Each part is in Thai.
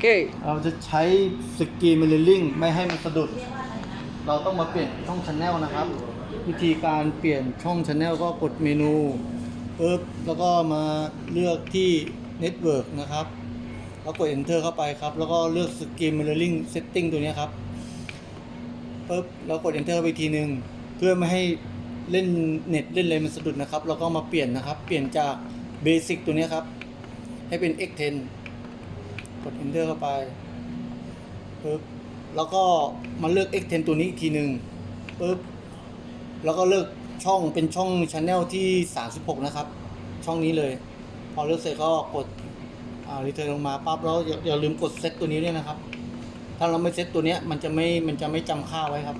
เค เราจะใช้สกรีนมิเรอริ่งไม่ให้มันสะดุด เราต้องมาเปลี่ยนช่องช n แนลนะครับ วิธีการเปลี่ยนช่องช n แนลก็กดเมนูปึ๊บแล้วก็มาเลือกที่ Network นะครับ แล้วกด Enter เข้าไปครับ แล้วก็เลือก Screen Mirroring Setting ตัวนี้ครับปึ๊บแล้วกด Enter ไปอีกทีหนึ่งเพื่อไม่ให้เล่นเน็ตเล่นอะไรมันสะดุดนะครับ แล้วก็มาเปลี่ยนนะครับ เปลี่ยนจาก Basic ตัวนี้ครับ ให้เป็น X10 กด Enter เข้าไปปึ๊บแล้วก็มาเลือก X10 ตัวนี้อีกทีหนึ่งปึ๊บแล้วก็เลือกช่องเป็นช่องช n แนลที่ 36 นะครับ ช่องนี้เลย พอเลือกเสร็จก็กดรีเทิร์นลงมาปั๊บแล้วอย่าลืมกดเซตตัวนี้ด้วยนะครับ ถ้าเราไม่เซตตัวนี้มันจะไม่มันจะไม่จำค่าไว้ครับ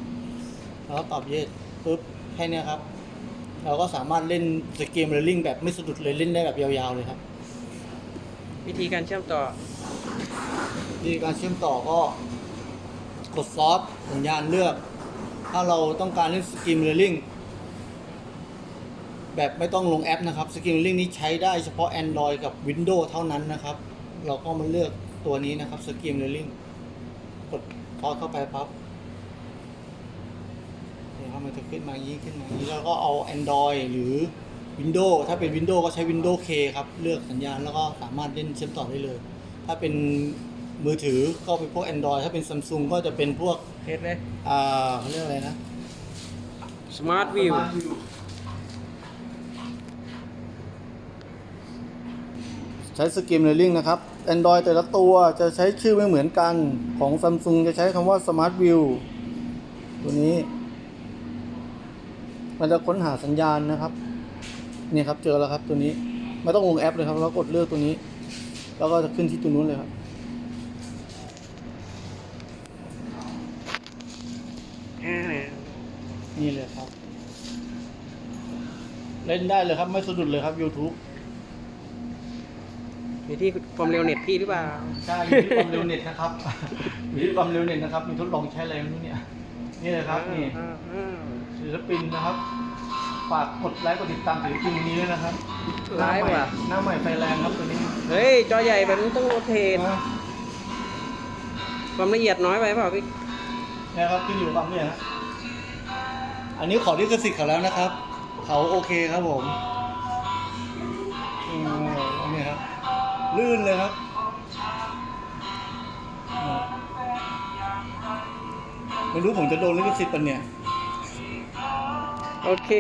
แล้วก็ตอบเยสปึ๊บแค่นี้ครับ เราก็สามารถเล่นสเกมเรลลิงแบบไม่สะดุดเลยเล่นได้แบบยาวๆเลยครับ วิธีการเชื่อมต่อ วิธีการเชื่อมต่อก็ กดซอฟสัญญาณเลือก ถ้าเราต้องการเล่นสกิมเรลลิงแบบไม่ต้องลงแอปนะครับสกิมเรลลิงนี้ใช้ได้เฉพาะ Android กับ Windows เท่านั้นนะครับ เราก็มาเลือกตัวนี้นะครับสกิมเรลลิงกดพอเข้าไปปั๊บเนี่ยครับมันจะขึ้นมาอย่างนี้ขึ้นมาอย่างนี้แล้วก็เอา Android หรือ Windows ถ้าเป็น Windows ก็ใช้ Windows K ครับ เลือกสัญญาณแล้วก็สามารถเล่นเชื่อมต่อได้เลย ถ้าเป็นมือถือก็เป็นพวก Android ถ้าเป็น Samsung ก็จะเป็นพวกเทสเลยอ่าเขาเรียกอะไรนะ สมาร์ทวิวใช้สกิมเรลลิงนะครับ Android แต่ละตัวจะใช้ชื่อไม่เหมือนกันของ Samsung จะใช้คำว่า Smart View ตัวนี้ มันจะค้นหาสัญญาณนะครับ นี่ครับเจอแล้วครับตัวนี้ ไม่ต้องลงแอปเลยครับ แล้วกดเลือกตัวนี้ แล้วก็จะขึ้นที่ตัวนู้นเลยครับนี่เลยครับ เล่นได้เลยครับ ไม่สะดุดเลยครับ YouTube อยู่ที่ความเร็วเน็ตพี่หรือเปล่า ใช่อยู่ที่ความเร็วเน็ตนะครับอยู่ที่ความเร็วเน็ตนะครับ มีทดลองใช้อะไรไม่รู้เนี่ย นี่เลยครับนี่อ่าอ่าศิลปินนะครับ ฝากกดไลค์กดติดตามศิลปินคนนี้ด้วยนะครับไลฟ์ว่ะ หน้าใหม่ไฟแรงครับตัวนี้เฮ้ย จอใหญ่แบบนี้ต้องโรเทตนะความละเอียดน้อยไปเปล่าพี่เนี่ยครับขึ้นอยู่กับเนี่ยนะอันนี้ขอลิขสิทธิ์เขาแล้วนะครับ เขาโอเคครับผมอืมนี่ครับ ลื่นเลยครับอืมไม่รู้ผมจะโดนลิขสิทธิ์ปะเนี่ย โอเค